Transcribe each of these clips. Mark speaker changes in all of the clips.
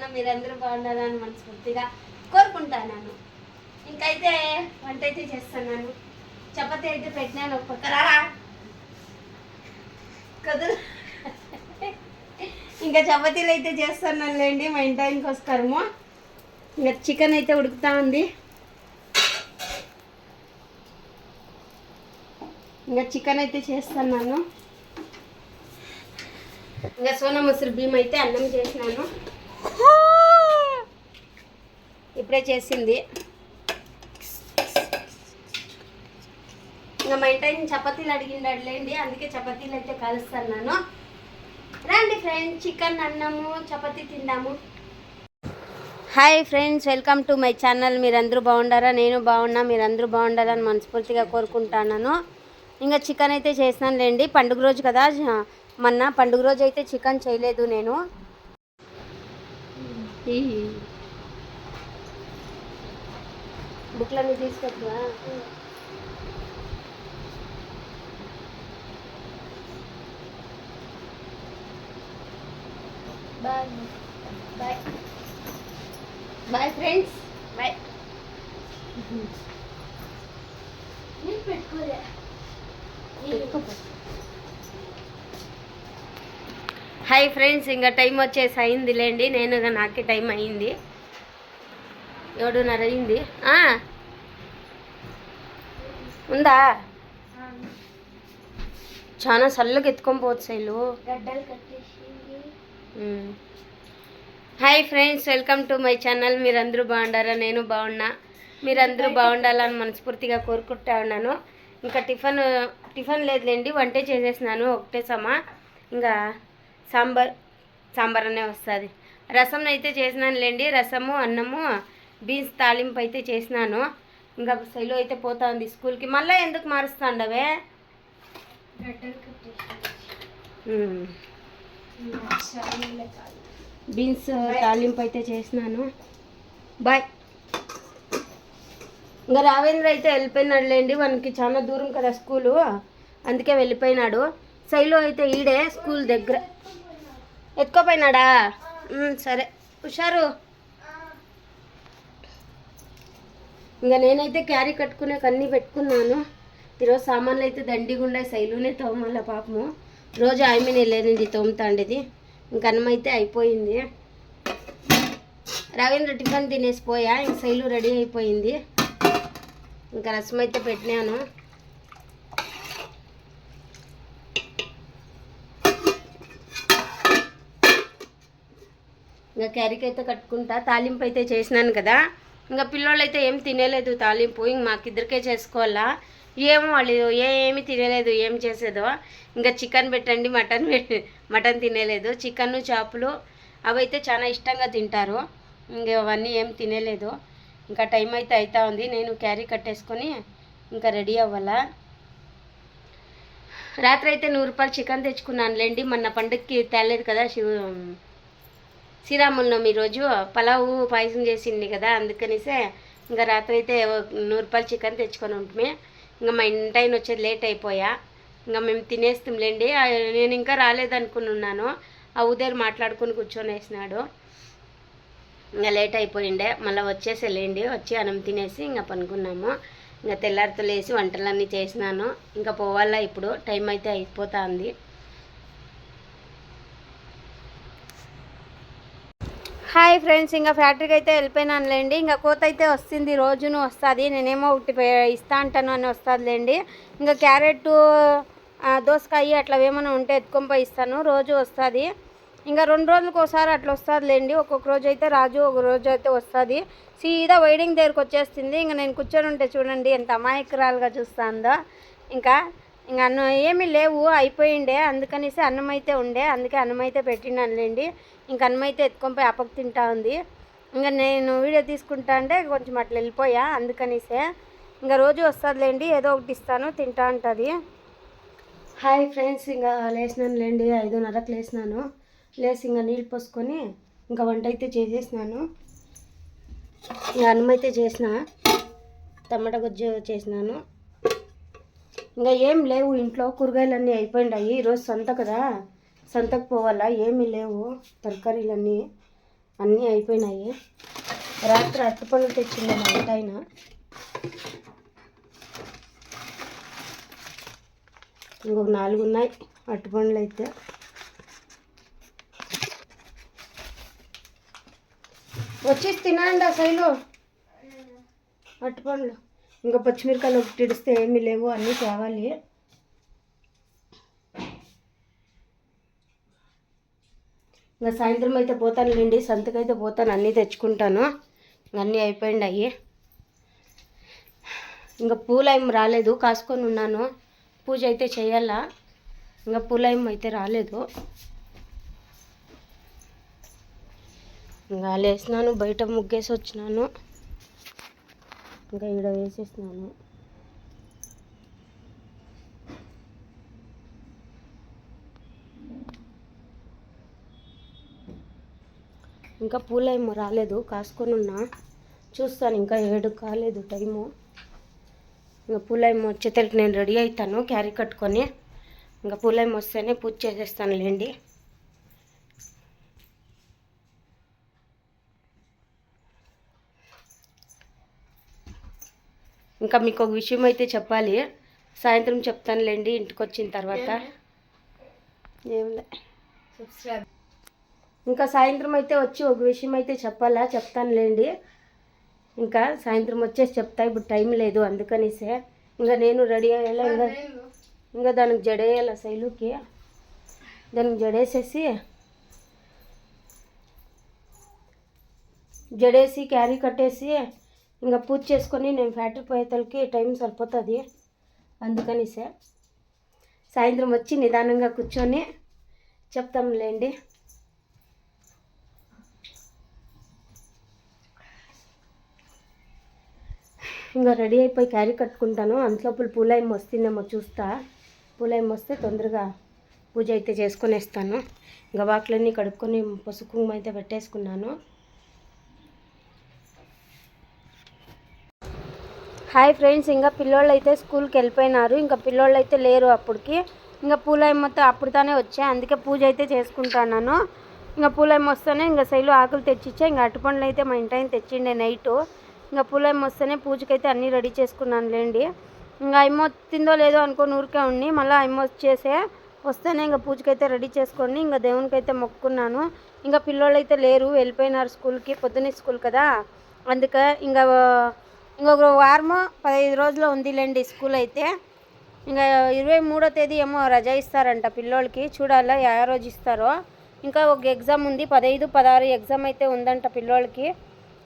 Speaker 1: బాగున్నా మీరు అందరూ మనస్ఫూర్తిగా కోరుకుంటాను ఇంకైతే వంట అయితే చేస్తున్నాను చపాతి అయితే పెట్టినాను ఒక పక్క కదులు. ఇంకా చపాతీలు అయితే చేస్తున్నాను లేండి మా ఇంటి ఆయనకి ఇంకా చికెన్ అయితే ఉడుకుతా ఉంది. ఇంకా చికెన్ అయితే చేస్తున్నాను ఇంకా సోనా మసూరి బియ్యం అయితే అన్నం చేసినాను. ఇప్పుడే చేసింది. ఇంకా మా ఇంటి చపాతీలు అడిగిండాడు లేండి అందుకే చపాతీలు అయితే కలుస్తున్నాను. రండి ఫ్రెండ్స్ చికెన్ అన్నము చపాతీ తిందాము. Hi friends welcome to my channel మీరందరూ బాగుండారా? నేను బాగున్నా మీరందరూ బాగుండాలని మనస్ఫూర్తిగా కోరుకుంటున్నాను. ఇంకా చికెన్ అయితే చేసినాను లేండి. పండుగ రోజు కదా మొన్న? పండుగ రోజు అయితే చికెన్ చేయలేదు నేను. బుక్లన్నీ తీసుకొచ్చా bye bye bye friends bye నేను పెట్టుకోలే. హాయ్ ఫ్రెండ్స్ ఇంకా టైం వచ్చేసి అయింది లేండి నేను నాకే టైం అయింది. ఏడున్నర అయింది. ఉందా? చాలా చల్లగా ఎత్తుకొని పోవచ్చు Shailu. Hi friends welcome to my channel మీరందరూ బాగుండారా? నేను బాగున్నా. మీరందరూ బాగుండాలని మనస్ఫూర్తిగా కోరుకుంటా ఉన్నాను. ఇంకా టిఫిన్ టిఫిన్ లేదులేండి వంటే చేసేసినాను. ఒకటే సమా. ఇంకా సాంబార్ సాంబార్ అనే వస్తుంది. రసం అయితే చేసినానులేండి. రసము అన్నము బీన్స్ తాలింపు అయితే చేసినాను. ఇంకా శైలు అయితే పోతా ఉంది స్కూల్కి. మళ్ళీ ఎందుకు మారుస్తాండవే? బీన్స్ తాలింపు అయితే చేసినాను. బాయ్. ఇంకా రావేంద్ర అయితే వెళ్ళిపోయినాడులేండి. వానికి చాలా దూరం కదా స్కూలు. అందుకే వెళ్ళిపోయినాడు. శైలు అయితే ఈడే స్కూల్ దగ్గర. ఎత్తుకోపోయినాడా? సరే. హుషారు. ఇంకా నేనైతే క్యారీ కట్టుకునే అన్నీ పెట్టుకున్నాను. ఈరోజు సామాన్లు అయితే దండిగా శైలునే తోమాల పాపము. రోజు ఆమె వెళ్ళేనండి తోముతాండేది. ఇంక అన్నం అయితే అయిపోయింది. రవీంద్ర టిఫిన్ తినేసి పోయా. ఇంక శైలు రెడీ అయిపోయింది. ఇంకా రసం అయితే పెట్టినాను. ఇంకా క్యారీకి అయితే కట్టుకుంటా. తాలింపు అయితే చేసినాను కదా. ఇంకా పిల్లోళ్ళు అయితే ఏం తినలేదు తాలింపు ఇంక మాకిద్దరికే చేసుకోవాలా? ఏమో వాళ్ళు ఏమి తినలేదు ఏం చేసేదో. ఇంకా చికెన్ పెట్టండి మటన్ పెట్టి మటన్ తినలేదు. చికెన్ చేపలు అవైతే చాలా ఇష్టంగా తింటారు. ఇంకా అవన్నీ ఏం తినలేదు. ఇంకా టైం అయితే అవుతా ఉంది. నేను క్యారీ కట్టేసుకొని ఇంకా రెడీ అవ్వాలా? రాత్రి అయితే నూరు రూపాయలు చికెన్ తెచ్చుకున్నానులేండి. మొన్న పండుగకి తేలేదు కదా శివ శ్రీరామున్నమి రోజు పలావు పాయసం చేసింది కదా అందుకనిసే ఇంకా రాత్రి అయితే నూరు రూపాయలు చికెన్ తెచ్చుకొని ఉంటుమే. ఇంకా మా ఇంటాయన వచ్చేది లేట్ అయిపోయా. ఇంకా మేము తినేస్తాంలేండి నేను ఇంకా రాలేదనుకున్నాను ఆ ఉదయం మాట్లాడుకుని కూర్చొని వేసినాడు. ఇంకా లేట్ అయిపోయిండే. మళ్ళీ వచ్చేసేలేండి వచ్చి అన్నం తినేసి ఇంకా పనుకున్నాము. ఇంకా తెల్లారితో లేసి వంటలన్నీ చేసినాను. ఇంకా పోవాలా ఇప్పుడు? టైం అయితే అయిపోతుంది. హాయ్ ఫ్రెండ్స్ ఇంకా ఫ్యాక్టరీకి అయితే వెళ్ళిపోయినానులేండి. ఇంకా కోత అయితే వస్తుంది రోజును వస్తుంది. నేనేమో ఒకటి ఇస్తా అంటాను అని వస్తుందిలేండి. ఇంకా క్యారెట్ దోసకాయ అట్లా ఏమైనా ఉంటే ఎత్తుకొని పోయి ఇస్తాను. రోజు వస్తుంది. ఇంకా రెండు రోజులకు ఒకసారి అట్లా వస్తుందిలేండి. ఒక్కొక్క రోజు అయితే రాజు ఒక రోజు అయితే వస్తుంది. సీదా వైడింగ్ దగ్గరకు వచ్చేస్తుంది. ఇంకా నేను కూర్చొని ఉంటే చూడండి ఎంత అమాయకురాలుగా చూస్తుందో. ఇంకా ఇంకా అన్నం ఏమీ లేవు అయిపోయిండే. అందుకనేసి అన్నం అయితే ఉండే. అందుకే అన్నం అయితే పెట్టినానులేండి ఇంక అన్నం అయితే ఎత్తుకొని పోయి అప్పకు తింటా ఉంది. ఇంకా నేను వీడియో తీసుకుంటా అంటే కొంచెం అట్లా వెళ్ళిపోయా. అందుకనేసే ఇంకా రోజు వస్తుందిలేండి. ఏదో ఒకటి ఇస్తాను తింటా ఉంటుంది. Hi friends. ఇంకా లేచినాను లేండి. ఐదున్నరకు లేచినాను లేచి ఇంకా నీళ్ళు పోసుకొని ఇంకా వంట అయితే చేసేసినాను. ఇంకా అన్నం అయితే చేసిన. టమాటా గుజ్జు చేసినాను. ఇంకా ఏం లేవు. ఇంట్లో కూరగాయలన్నీ అయిపోయినాయి. ఈరోజు సొంత కదా. సంతకు పోవాలా? ఏమీ లేవు. తరకారీలన్నీ అన్నీ అయిపోయినాయి. రాత్రి అట్టుపళ్ళు తెచ్చింది మా ఇంటి ఆయన. ఇంకొక నాలుగు ఉన్నాయి. అట్టుపండ్లు అయితే. వచ్చేసి తినండి ఆ శైలు అట్టుపండ్లు ఇంకా పచ్చిమిరకాయలు ఒకటి ఇడిస్తే ఏమీ లేవు అన్నీ తేవాలి. ఇంకా సాయంత్రం అయితే పోతానులేండి సంతకైతే పోతాను అన్నీ తెచ్చుకుంటాను. అన్నీ అయిపోయింది అయ్యి. ఇంకా పూలయం రాలేదు కాసుకొని ఉన్నాను. పూజ అయితే చేయాలా? ఇంకా పూలేం అయితే రాలేదు. ఇంకా లేసినాను బయట ముగ్గేసి వచ్చినాను. ఇంకా ఈడ వేసేసినాను ఇంకా పూలేమో రాలేదు కాసుకొని ఉన్నా. చూస్తాను ఇంకా ఏడు కాలేదు టైము. ఇంకా పూలేమో వచ్చేసరికి నేను రెడీ అవుతాను క్యారీ కట్టుకొని. ఇంకా పూలేమో వస్తేనే పూజ చేసేస్తాను లేండి ఇంకా మీకు ఒక విషయం అయితే చెప్పాలి. సాయంత్రం చెప్తానులేండి ఇంటికి వచ్చిన తర్వాత ఏంలే ఇంకా సాయంత్రం అయితే వచ్చి ఒక విషయం అయితే చెప్పాలా? చెప్తానులేండి. ఇంకా సాయంత్రం వచ్చేసి చెప్తా ఇప్పుడు టైం లేదు అందుకనిసే. ఇంకా నేను రెడీ అయ్యేలా ఇంకా ఇంకా దానికి జడేయాల శైలుకి? దానికి జడేసేసి జడేసి క్యారీ కట్టేసి ఇంకా పూజ చేసుకొని నేను ఫ్యాక్టరీ పోయేతలకి టైం సరిపోతుంది. అందుకనిసే సాయంత్రం వచ్చి నిదానంగా కూర్చొని చెప్తాంలేండి. ఇంకా రెడీ అయిపోయి క్యారీ కట్టుకుంటాను. అంతలోపల పూలయం వస్తుందేమో చూస్తా. పూలయం వస్తే తొందరగా పూజ అయితే చేసుకునేస్తాను. ఇంకా వాకులన్నీ కడుక్కొని పసుపు కుంకుమ అయితే పెట్టేసుకున్నాను. హాయ్ ఫ్రెండ్స్ ఇంకా పిల్లోళ్ళు అయితే స్కూల్కి వెళ్ళిపోయినారు. ఇంకా పిల్లోళ్ళు అయితే లేరు అప్పటికి. ఇంకా పూలయం మొత్తం అప్పుడు వచ్చాయి వచ్చా. అందుకే పూజ అయితే చేసుకుంటున్నాను. ఇంకా పూలయం వస్తేనే ఇంకా శైలు ఆకులు తెచ్చిచ్చా. ఇంకా అటుపండ్లు అయితే మా ఇంటి ఆయన తెచ్చిండే నైటు. ఇంకా పూలయ్యం వస్తేనే పూజకైతే అన్నీ రెడీ చేసుకున్నాను లేండి. ఇంకా అమ్మ తిందో లేదో అనుకోని ఊరికే ఉండి మళ్ళీ అమ్మ వచ్చేసే వస్తేనే ఇంకా పూజకైతే రెడీ చేసుకోండి ఇంకా దేవునికి అయితే మొక్కుకున్నాను ఇంకా పిల్లోళ్ళు అయితే లేరు వెళ్ళిపోయినారు స్కూల్కి. పొద్దున్నే స్కూల్ కదా. అందుకే ఇంకా ఇంకొక వారము పదహైదు రోజులు ఉందిలేండి స్కూల్ అయితే. ఇంకా ఇరవై మూడో తేదీ ఏమో రజా ఇస్తారంట పిల్లోళ్ళకి. చూడాలా ఏ రోజు ఇస్తారో. ఇంకా ఒక ఎగ్జామ్ ఉంది పదహైదు పదహారు ఎగ్జామ్ అయితే ఉందంట పిల్లోళ్ళకి.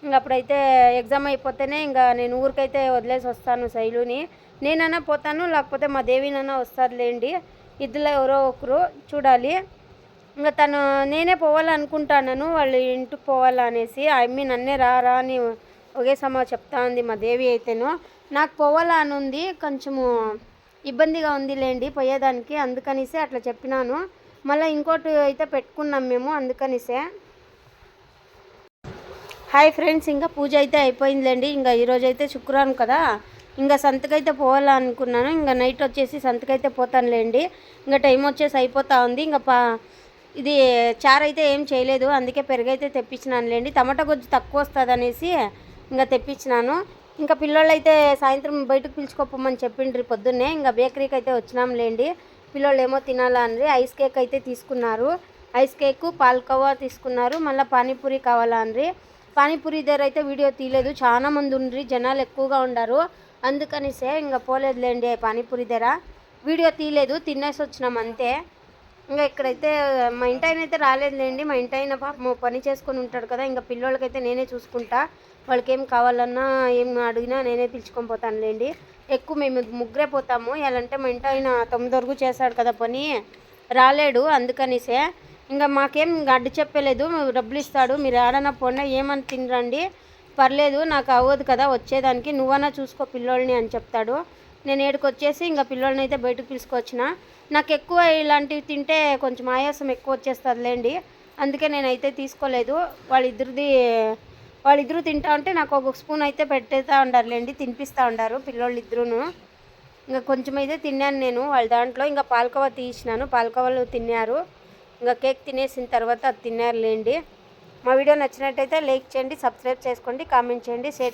Speaker 1: ఇంకా అప్పుడైతే ఎగ్జామ్ అయిపోతేనే ఇంకా నేను ఊరికైతే వదిలేసి వస్తాను శైలుని. నేనైనా పోతాను లేకపోతే మా దేవినైనా వస్తారులేండి. ఇద్దరు ఎవరో ఒకరు చూడాలి. ఇంకా తను నేనే పోవాలనుకుంటాను వాళ్ళు ఇంటికి పోవాలనేసి ఐ మీన్ నన్నే రా రా అని ఒకే సమా చెప్తా ఉంది మా దేవి అయితేను. నాకు పోవాలా అని ఉంది కొంచెము ఇబ్బందిగా ఉంది లేండి పోయేదానికి అందుకనిసే అట్లా చెప్పినాను. మళ్ళీ ఇంకోటి అయితే పెట్టుకున్నాం మేము అందుకనిసే. హాయ్ ఫ్రెండ్స్ ఇంకా పూజ అయితే అయిపోయిందిలేండి. ఇంకా ఈరోజు అయితే శుక్రవారం కదా. ఇంకా సంతకైతే పోవాలనుకున్నాను ఇంకా నైట్ వచ్చేసి సంతకైతే పోతానులేండి. ఇంకా టైం వచ్చేసి అయిపోతా ఉంది. ఇంకా పా ఇది చారు అయితే ఏం చేయలేదు. అందుకే పెరుగైతే తెప్పించినానులేండి. టమాటా గుజ్జు తక్కువ వస్తుంది అనేసి ఇంకా తెప్పించినాను. ఇంకా పిల్లోళ్ళైతే అయితే సాయంత్రం బయటకు పిలుచుకోపోమని చెప్పిండ్రి పొద్దున్నే. ఇంకా బేకరీకి అయితే వచ్చినాంలేండి. పిల్లోళ్ళు ఏమో తినాలా అని ఐస్ కేక్ అయితే తీసుకున్నారు. ఐస్ కేక్ పాల్కోవా తీసుకున్నారు. మళ్ళీ పానీపూరి కావాలా అని పానీపూరి దగ్గర అయితే వీడియో తీయలేదు. చాలా మంది ఉండ్రి. జనాలు ఎక్కువగా ఉండారు. అందుకనిసే ఇంకా పోలేదులేండి పానీపూరి దగ్గర. వీడియో తీయలేదు. తినేసి వచ్చినాం అంతే. ఇంకా ఇక్కడైతే మా ఇంటి ఆయన అయితే రాలేదులేండి. మా ఇంటి ఆయన పాప పని చేసుకొని ఉంటాడు కదా. ఇంకా పిల్లోళ్ళకైతే నేనే చూసుకుంటా. వాళ్ళకి ఏం కావాలన్నా ఏం అడిగినా నేనే పిలుచుకొని పోతానులేండి. ఎక్కువ మేము ముగ్గురే పోతాము. ఎలాంటే మా ఇంటి ఆయన తొమ్మిది వరకు చేశాడు కదా పని. రాలేడు అందుకనిసే. ఇంకా మాకేం ఇంకా అడ్డు చెప్పలేదు. డబ్బులు ఇస్తాడు. మీరు ఆడనా పోండి ఏమని తినరండి. పర్లేదు నాకు అవ్వదు కదా వచ్చేదానికి. నువ్వన్నా చూసుకో పిల్లోళ్ళని అని చెప్తాడు. నేను ఏడుకు వచ్చేసి ఇంకా పిల్లోళ్ళని అయితే బయటకు పిలుచుకొచ్చిన. నాకు ఎక్కువ ఇలాంటివి తింటే కొంచెం ఆయాసం ఎక్కువ వచ్చేస్తుందిలేండి. అందుకే నేనైతే తీసుకోలేదు. వాళ్ళిద్దరిది వాళ్ళిద్దరూ తింటా ఉంటే నాకు ఒక స్పూన్ అయితే పెట్టేస్తూ ఉండారులేండి తినిపిస్తూ ఉండారు పిల్లోళ్ళు ఇద్దరును ఇంకా కొంచెం అయితే తిన్నాను నేను వాళ్ళ దాంట్లో. ఇంకా పాలకోవా తీసినాను. పాలకోవాలు తిన్నారు. ఇంకా కేక్ తినేసిన తర్వాత అది తిన్నారులేండి. మా వీడియో నచ్చినట్టయితే లైక్ చేయండి సబ్స్క్రైబ్ చేసుకోండి కామెంట్ చేయండి షేర్